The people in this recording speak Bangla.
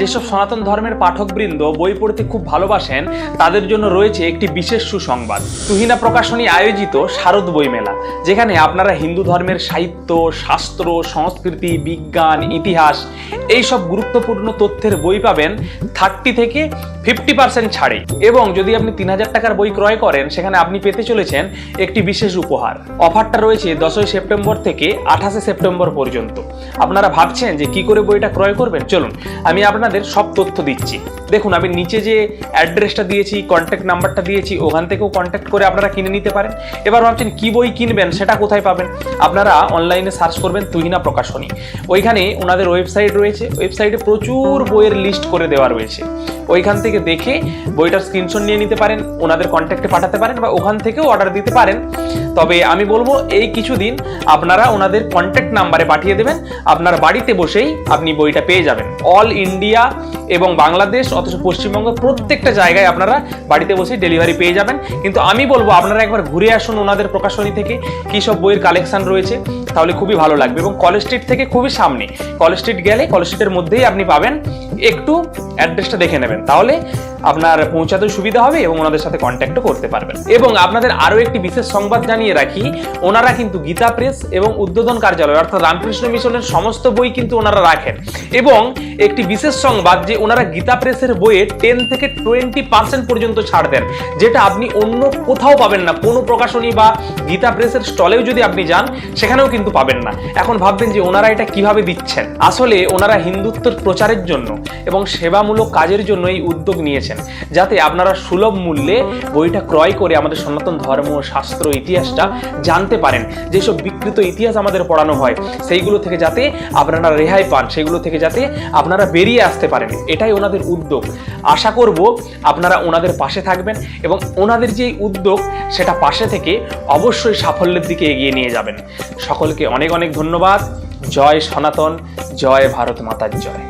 যেসব সনাতন ধর্মের পাঠকবৃন্দ বই পড়তে খুব ভালোবাসেন, তাদের জন্য রয়েছে একটি বিশেষ সুসংবাদ। তুহিনা প্রকাশনী আয়োজিত শারদ বইমেলা যেখানে আপনারা হিন্দু ধর্মের সাহিত্য, শাস্ত্র, সংস্কৃতি, বিজ্ঞান, ইতিহাস এই সব গুরুত্বপূর্ণ তথ্যের বই পাবেন থার্টি থেকে ফিফটি পার্সেন্ট ছাড়ে। এবং যদি আপনি তিন হাজার টাকার বই ক্রয় করেন, সেখানে আপনি পেতে চলেছেন একটি বিশেষ উপহার। অফারটা রয়েছে দশই সেপ্টেম্বর থেকে আঠাশে সেপ্টেম্বর পর্যন্ত। আপনারা ভাবছেন যে কি করে বইটা ক্রয় করবেন? চলুন, আমি আপনাদের সব তথ্য দিচ্ছি। দেখুন, আমি নিচে যে অ্যাড্রেসটা দিয়েছি কন্ট্যাক্ট নাম্বারটা দিয়েছি, ওখান থেকেও কন্ট্যাক্ট করে আপনারা কিনে নিতে পারেন। এবার ভাবছেন, কি বই কিনবেন, সেটা কোথায় পাবেন? আপনারা অনলাইনে সার্চ করবেন তুহিনা প্রকাশনী। ওইখানে ওনাদের ওয়েবসাইট রয়েছে। ওয়েবসাইটে প্রচুর বইয়ের লিস্ট করে দেওয়া রয়েছে। ওইখান থেকে দেখে বইটার স্ক্রিনশট নিয়ে নিতে পারেন, ওনাদের কন্ট্যাক্টে পাঠাতে পারেন বা ওখান থেকেও অর্ডার দিতে পারেন। তবে আমি বলব, এই কিছুদিন আপনারা ওনাদের কন্ট্যাক্ট নাম্বারে পাঠিয়ে দেবেন। আপনার বাড়িতে বসেই আপনি বইটা পেয়ে যাবেন। অল ইন্ডিয়া এবং বাংলাদেশ, অথচ পশ্চিমবঙ্গ প্রত্যেকটা জায়গায় আপনারা বাড়িতে বসে ডেলিভারি পেয়ে যাবেন। কিন্তু আমি বলব, আপনারা একবার ঘুরে আসুন ওনাদের প্রকাশনী থেকে, কী সব বইয়ের কালেকশান রয়েছে, তাহলে খুবই ভালো লাগবে। এবং কলেজ স্ট্রিট থেকে খুবই সামনে কলেজ স্ট্রিট গেলে কলেজ স্ট্রিটের মধ্যেই আপনি পাবেন একটু অ্যাড্রেসটা দেখে নেবেন। তাহলে আপনার পৌঁছাতে সুবিধা হবে এবং ওনাদের সাথে কন্ট্যাক্টও করতে পারবেন। এবং আপনাদের আরও একটি বিশেষ সংবাদ জানিয়ে রাখি, ওনারা কিন্তু গীতা প্রেস এবং উদ্বোধন কার্যালয়, অর্থাৎ রামকৃষ্ণ মিশনের সমস্ত বই কিন্তু ওনারা রাখেন। এবং একটি বিশেষ সংবাদ যে ওনারা গীতা প্রেসের বইয়ে টেন থেকে টোয়েন্টি পার্সেন্ট পর্যন্ত ছাড় দেন, যেটা আপনি অন্য কোথাও পাবেন না। কোনো প্রকাশনী বা গীতা প্রেসের স্টলেও যদি আপনি যান, সেখানেও কিন্তু পাবেন না। এখন ভাববেন যে ওনারা এটা কীভাবে দিচ্ছেন? আসলে ওনারা হিন্দুত্বের প্রচারের জন্য এবং সেবামূলক কাজের জন্য এই উদ্যোগ নিয়েছেন। যাতে আপনারা সুলভ মূল্যে বইটা ক্রয় করে আমাদের সনাতন ধর্ম, শাস্ত্র, ইতিহাসটা জানতে পারেন। যেসব বিকৃত ইতিহাস আমাদের পড়ানো হয়, সেইগুলো থেকে যাতে আপনারা রেহাই পান, সেগুলো থেকে যাতে আপনারা বেরিয়ে আসতে পারেন। এটাই ওনাদের উদ্যোগ। আশা করব আপনারা ওনাদের পাশে থাকবেন এবং ওনাদের যে উদ্যোগ, সেটা পাশে থেকে অবশ্যই সাফল্যের দিকে এগিয়ে নিয়ে যাবেন। সকলকে অনেক অনেক ধন্যবাদ। জয় সনাতন, জয় ভারত মাতার জয়।